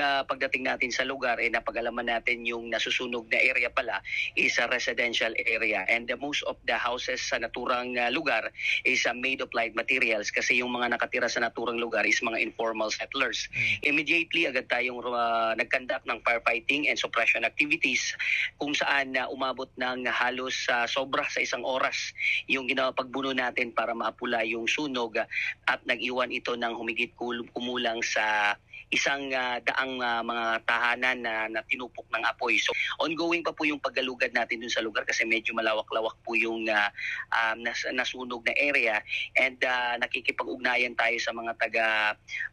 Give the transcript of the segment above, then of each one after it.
uh, pagdating natin sa lugar, eh, napag-alaman natin yung nasusunog na area pala is a residential area. And the most of the houses sa naturang uh, lugar is uh, made of light materials kasi yung mga nakatira sa naturang lugar is mga informal settlers. Immediately, agad tayong uh, nag-conduct ng firefighting and suppression activities kung saan uh, umabot ng halos uh, sobra sa isang oras yung ginawa pagbuno natin para maapula yung sunog at nag-iwan ito ng humigit kumulang sa isang uh, daang uh, mga tahanan na, na tinupok ng apoy. So ongoing pa po yung paggalugad natin dun sa lugar kasi medyo malawak-lawak po yung uh, um, nas- nasunog na area and uh, nakikipag-ugnayan tayo sa mga taga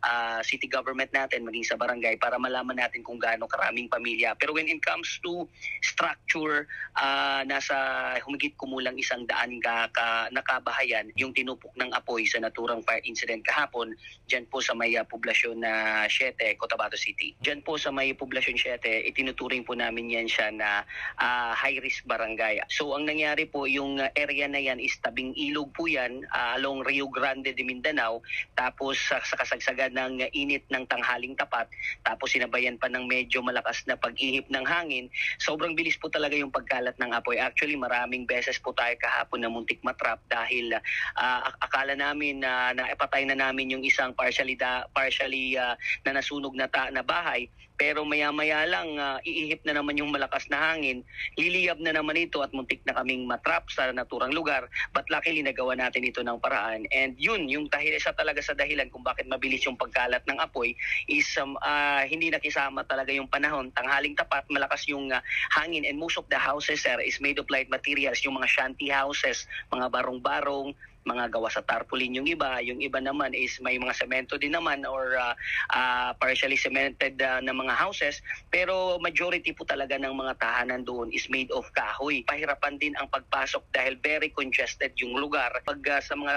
uh, city government natin maging sa barangay para malaman natin kung gaano karaming pamilya. Pero when it comes to structure, uh, nasa humigit kumulang isang daan ka, ka nakabahayan yung tinupok ng apoy sa naturang fire incident kahapon dyan po sa may uh, poblasyon na 7, Cotabato City. Dyan po sa may poblasyon 7, itinuturing po namin yan siya na uh, high risk barangay. So ang nangyari po yung uh, area na yan is tabing ilog po yan uh, along Rio Grande de Mindanao tapos sa, sa kasagsagan ng uh, init ng tanghaling tapat tapos sinabayan pa ng medyo malakas na pag-ihip ng hangin sobrang bilis po talaga yung pagkalat ng apoy actually maraming beses po tayo kahapon na muntik matrap dahil uh, akala namin na naipatay na namin yung isang partially da, partially uh, na nasunog na, ta- na bahay pero maya-maya lang uh, iihip na naman yung malakas na hangin liliyab na naman ito at muntik na kaming matrap sa naturang lugar. But luckily nagawa natin ito ng paraan. And yun yung dahil isa talaga sa dahilan kung bakit mabilis yung pagkalat ng apoy is um, uh, hindi nakisama talaga yung panahon. Tanghaling tapat malakas yung uh, hangin. And most of the houses sir is made of light materials. Yung mga shanty houses mga barong-barong mga gawa sa tarpaulin yung iba, yung iba naman is may mga semento din naman or uh, uh, partially cemented uh, na mga houses pero majority po talaga ng mga tahanan doon is made of kahoy. Pahirapan din ang pagpasok dahil very congested yung lugar. Pag uh, sa mga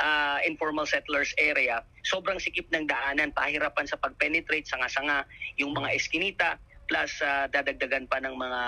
uh, informal settlers area, sobrang sikip ng daanan, pahirapan sa pag-penetrate, sanga-sanga, yung mga eskinita, plus uh, dadagdagan pa ng mga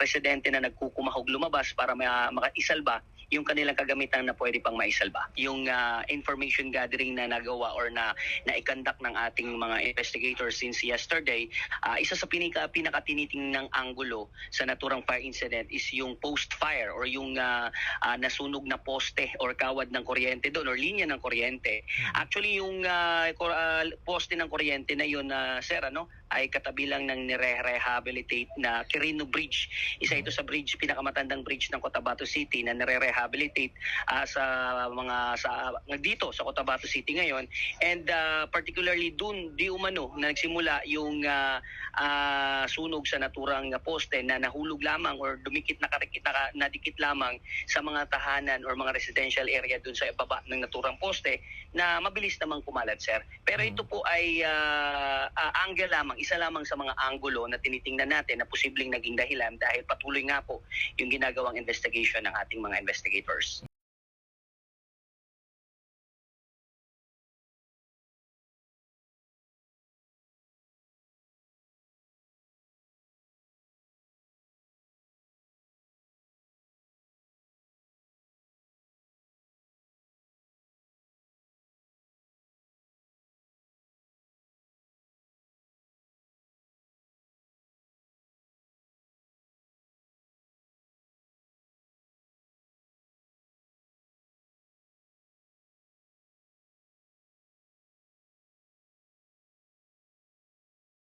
residente na nagkukumahog lumabas para ma- makaisalba yung kanilang kagamitan na pwede pang maisalba. Yung uh, information gathering na nagawa or na na-conduct ng ating mga investigators since yesterday, uh, isa sa pinaka pinakatinitingnan ng anggulo sa naturang fire incident is yung post-fire or yung uh, uh, nasunog na poste or kawad ng kuryente doon or linya ng kuryente. Actually, yung uh, uh, poste ng kuryente na yun, uh, sir, ano, ay katabi lang ng nire-rehabilitate na Quirino Bridge. Isa ito sa bridge, pinakamatandang bridge ng Cotabato City na nire-rehabilitate uh, sa mga sa dito sa Cotabato City ngayon and uh, particularly dun di umano na nagsimula yung uh, uh, sunog sa naturang poste na nahulog lamang or dumikit na karikit na, nadikit lamang sa mga tahanan or mga residential area dun sa ibaba ng naturang poste na mabilis namang kumalat sir. Pero ito po ay uh, uh, angle lamang, isa lamang sa mga anggulo na tinitingnan natin na posibleng naging dahilan dahil patuloy nga po yung ginagawang investigation ng ating mga investigators.